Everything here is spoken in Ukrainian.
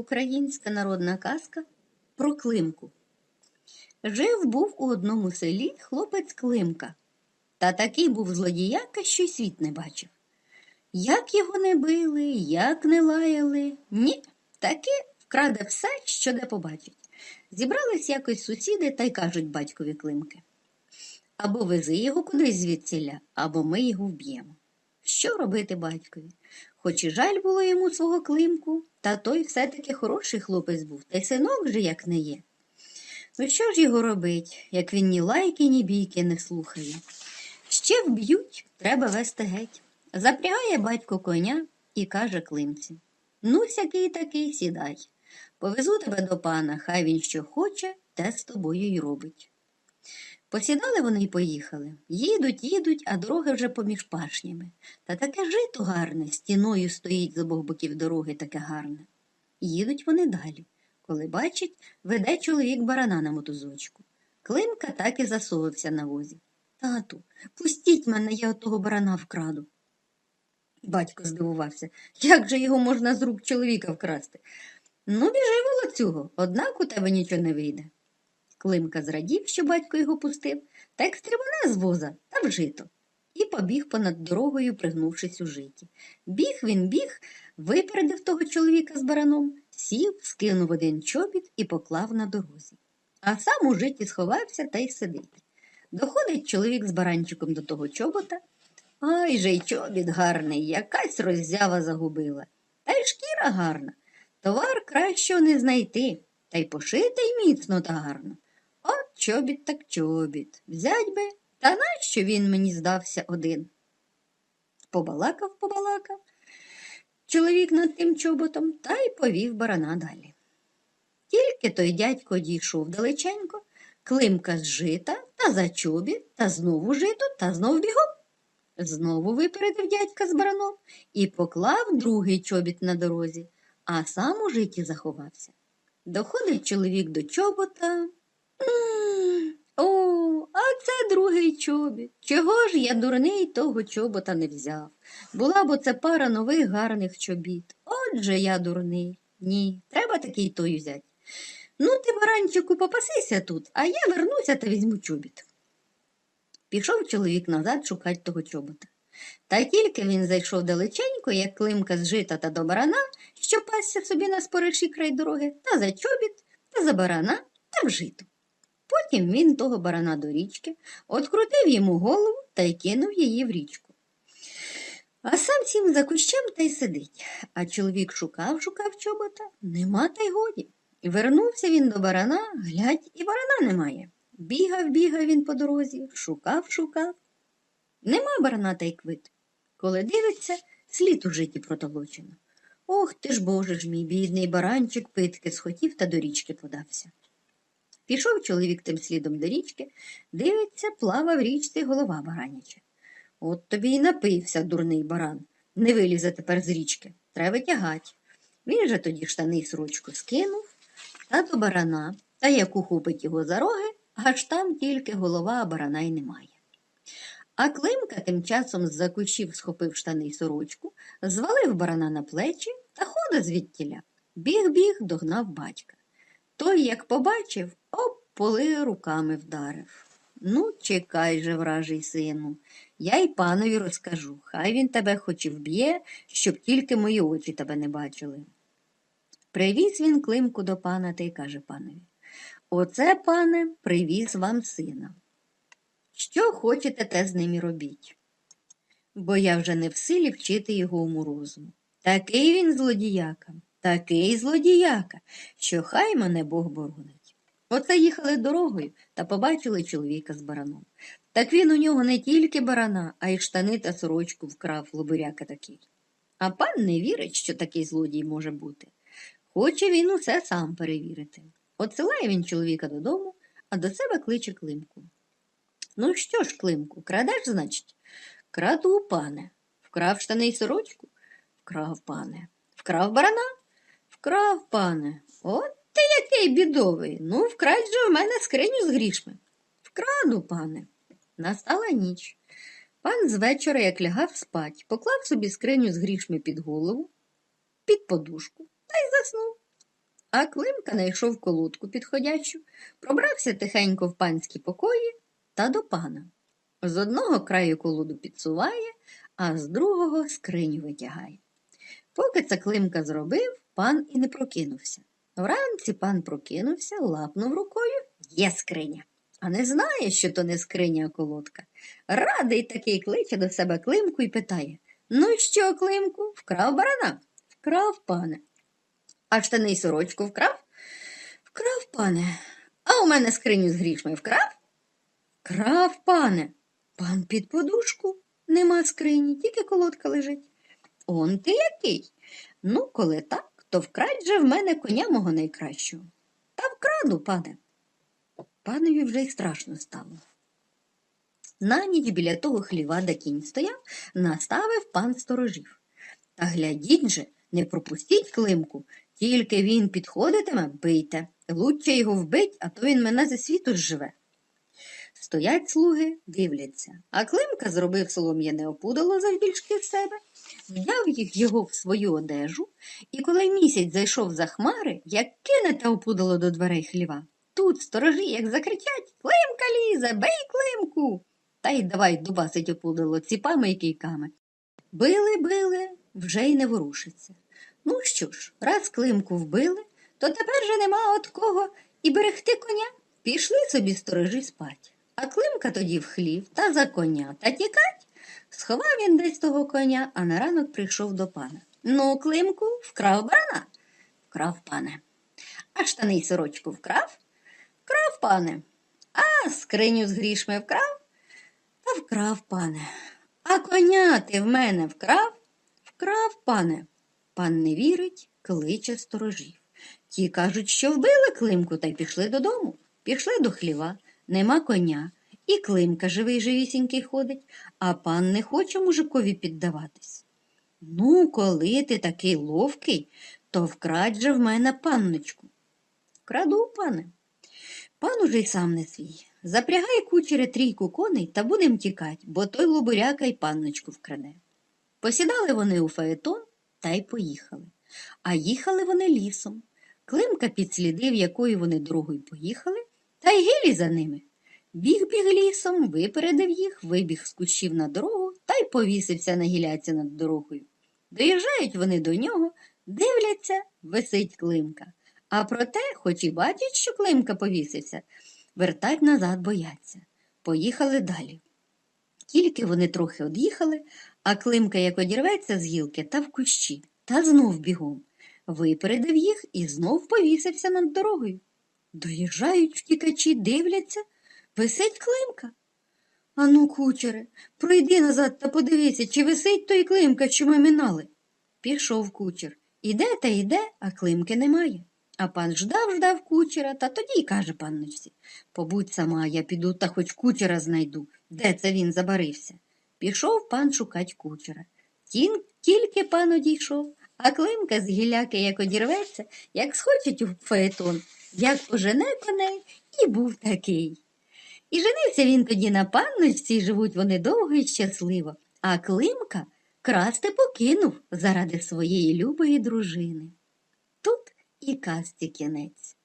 Українська народна казка про Климку. Жив був у одному селі хлопець Климка, та такий був злодіяка, що й світ не бачив. Як його не били, як не лаяли, ні, таки вкраде все, що де побачить. Зібрались якось сусіди та й кажуть батькові Климки. Або вези його кудись звідсіля, або ми його вб'ємо. Що робити батькові? Хоч і жаль було йому свого Климку, та той все-таки хороший хлопець був, та й синок же як не є. Ну що ж його робить, як він ні лайки, ні бійки не слухає? Ще вб'ють, треба вести геть. Запрягає батько коня і каже Климці Ну, сякий такий, сідай. Повезу тебе до пана, хай він що хоче, те з тобою й робить. Посідали вони й поїхали. Їдуть, їдуть, а дороги вже поміж пашнями. Та таке жито гарне, стіною стоїть з обох боків дороги таке гарне. Їдуть вони далі. Коли бачить, веде чоловік барана на мотузочку. Климка так і засовився на возі. Тату, пустіть мене, я отого барана вкраду. Батько здивувався, як же його можна з рук чоловіка вкрасти? Ну, біжи, волоцюго, однак у тебе нічого не вийде. Климка зрадів, що батько його пустив, та як стрибане з воза та в жито. І побіг понад дорогою, пригнувшись у житі. Біг він біг, випередив того чоловіка з бараном, сів, скинув один чобіт і поклав на дорозі. А сам у житті сховався та й сидить. Доходить чоловік з баранчиком до того чобота. Ай же й чобіт гарний, якась роззява загубила. Та й шкіра гарна. Товар кращого не знайти, та й пошитий міцно та гарно. Чобіт так чобіт. Взять би, та нащо він мені здався один? Побалакав, побалакав. Чоловік над тим чоботом та й повів барана далі. Тільки той дядько дійшов далеченько, климка з жита та за чобіт, та знову жито, та знов бігом. Знову випередив дядька з бараном і поклав другий чобіт на дорозі, а сам у житті заховався. Доходить чоловік до чобота. О, а це другий чобіт. Чого ж я дурний того чобота не взяв? Була б оце пара нових гарних чобіт. Отже я дурний. Ні, треба такий той взяти. Ну, ти, баранчику, попасися тут, а я вернуся та візьму чобіт. Пішов чоловік назад шукати того чобота. Та тільки він зайшов далеченько, як климка з жита та до барана, що пасся собі на спориші край дороги, та за чобіт, та за барана, та в жито. Потім він того барана до річки, открутив йому голову та й кинув її в річку. А сам сім за кущем та й сидить. А чоловік шукав, шукав чобота, нема та й годі. Вернувся він до барана, глядь, і барана немає. Бігав, бігав він по дорозі, шукав, шукав. Нема барана та й квит. Коли дивиться, слід у житті протолочено. Ох ти ж боже ж мій бідний баранчик питки схотів та до річки подався. Пішов чоловік тим слідом до річки, дивиться, плава в річці голова бараняча. От тобі й напився, дурний баран. Не вилізе тепер з річки. Треба тягать. Він же тоді штани й сорочку скинув, та до барана, та як ухопить його за роги, аж там тільки голова, барана й немає. А Климка тим часом з-за кущів схопив штани й сорочку, звалив барана на плечі та ходить звідтіля. Біг-біг догнав батька. Той, як побачив, поли руками вдарив. Ну, чекай же, вражий сину, я й панові розкажу. Хай він тебе хоч і вб'є, щоб тільки мої очі тебе не бачили. Привіз він Климку до пана та й каже панові Оце, пане, привіз вам сина. Що хочете, те з ним і робіть. Бо я вже не в силі вчити його уму розуму. Такий він злодіяка, такий злодіяка, що хай мене Бог боронить. Оце їхали дорогою та побачили чоловіка з бараном. Так він у нього не тільки барана, а й штани та сорочку вкрав лобуряка такий. А пан не вірить, що такий злодій може бути. Хоче він усе сам перевірити. Отсилає він чоловіка додому, а до себе кличе Климку. Ну що ж, Климку, крадеш, значить? Краду, пане. Вкрав штани й сорочку? Вкрав, пане. Вкрав барана? Вкрав, пане. От ти який бідовий. Ну, вкрадь же в мене скриню з грішми. Вкраду, пане. Настала ніч. Пан з вечора, як лягав спать, поклав собі скриню з грішми під голову, під подушку та й заснув. А Климка знайшов колодку підходячу, пробрався тихенько в панські покої та до пана. З одного краю колоду підсуває, а з другого скриню витягає. Поки це Климка зробив, пан і не прокинувся. Вранці пан прокинувся, лапнув рукою є скриня. А не знає, що то не скриня, а колодка. Радий такий кличе до себе Климку і питає Ну що, Климку, вкрав барана? Вкрав, пане. А штани й сорочку вкрав? Вкрав, пане. А у мене скриню з грішми вкрав? Крав, пане. Пан під подушку. Нема скрині, тільки колодка лежить. Он ти який? Ну, коли так, то вкрадь же в мене коня мого найкращого. Та вкраду, пане. Панові вже й страшно стало. На ніч біля того хліва, де кінь стояв, наставив пан сторожів. Та глядіть же, не пропустіть климку, тільки він підходитиме, бийте. Лучше його вбить, а то він мене зі світу зживе. Стоять слуги, дивляться, а Климка зробив солом'яне опудало завбільшки в себе, вдяв їх його в свою одежу, і коли місяць зайшов за хмари, як кине те опудало до дверей хліва. Тут сторожі, як закричать Климка лізе, бей климку. Та й давай дубасить опудало ціпами і кійками. Били, били, вже й не ворушиться. Ну що ж, раз климку вбили, то тепер же нема от кого і берегти коня. Пішли собі сторожі спать. А Климка тоді в хлів та за коня та тікать. Сховав він десь того коня, а на ранок прийшов до пана. Ну, Климку, вкрав барана? Вкрав, пане. А штани й сорочку вкрав? Вкрав, пане. А скриню з грішми вкрав? Та вкрав, пане. А коня ти в мене вкрав? Вкрав, пане. Пан не вірить, кличе сторожів. Ті кажуть, що вбили Климку та й пішли додому. Пішли до хліва, нема коня, і Климка живий живісінький ходить, а пан не хоче мужикові піддаватись. Ну, коли ти такий ловкий, то вкрадь же в мене панночку. Краду, пане. Пан уже й сам не свій. Запрягай кучере трійку коней та будем тікать, бо той лобуряка й панночку вкраде. Посідали вони у фаетон та й поїхали. А їхали вони лісом. Климка підслідив, якою вони дорогою поїхали, та й гилі за ними. Біг біг лісом, випередив їх, вибіг з кущів на дорогу та й повісився на гіляці над дорогою. Доїжджають вони до нього, дивляться, висить Климка. А проте, хоч і бачать, що Климка повісився, вертать назад бояться. Поїхали далі. Тільки вони трохи од'їхали, а Климка як одірветься з гілки та в кущі, та знов бігом. Випередив їх і знов повісився над дорогою. Доїжджають втікачі, дивляться, висить Климка. Ану, кучере, пройди назад та подивися, чи висить той Климка, що ми минали. Пішов кучер. Іде та йде, а Климки немає. А пан ждав, ждав кучера, та тоді й каже панночці Побудь сама, я піду та хоч кучера знайду. Де це він забарився? Пішов пан шукать кучера. Тільки пан одійшов, а Климка з гіляки як одірветься, як схочуть у фаетон, як пожене коней, і був такий. І женився він тоді на панночці, і живуть вони довго і щасливо, а Климка красти покинув заради своєї любої дружини. Тут і казці кінець.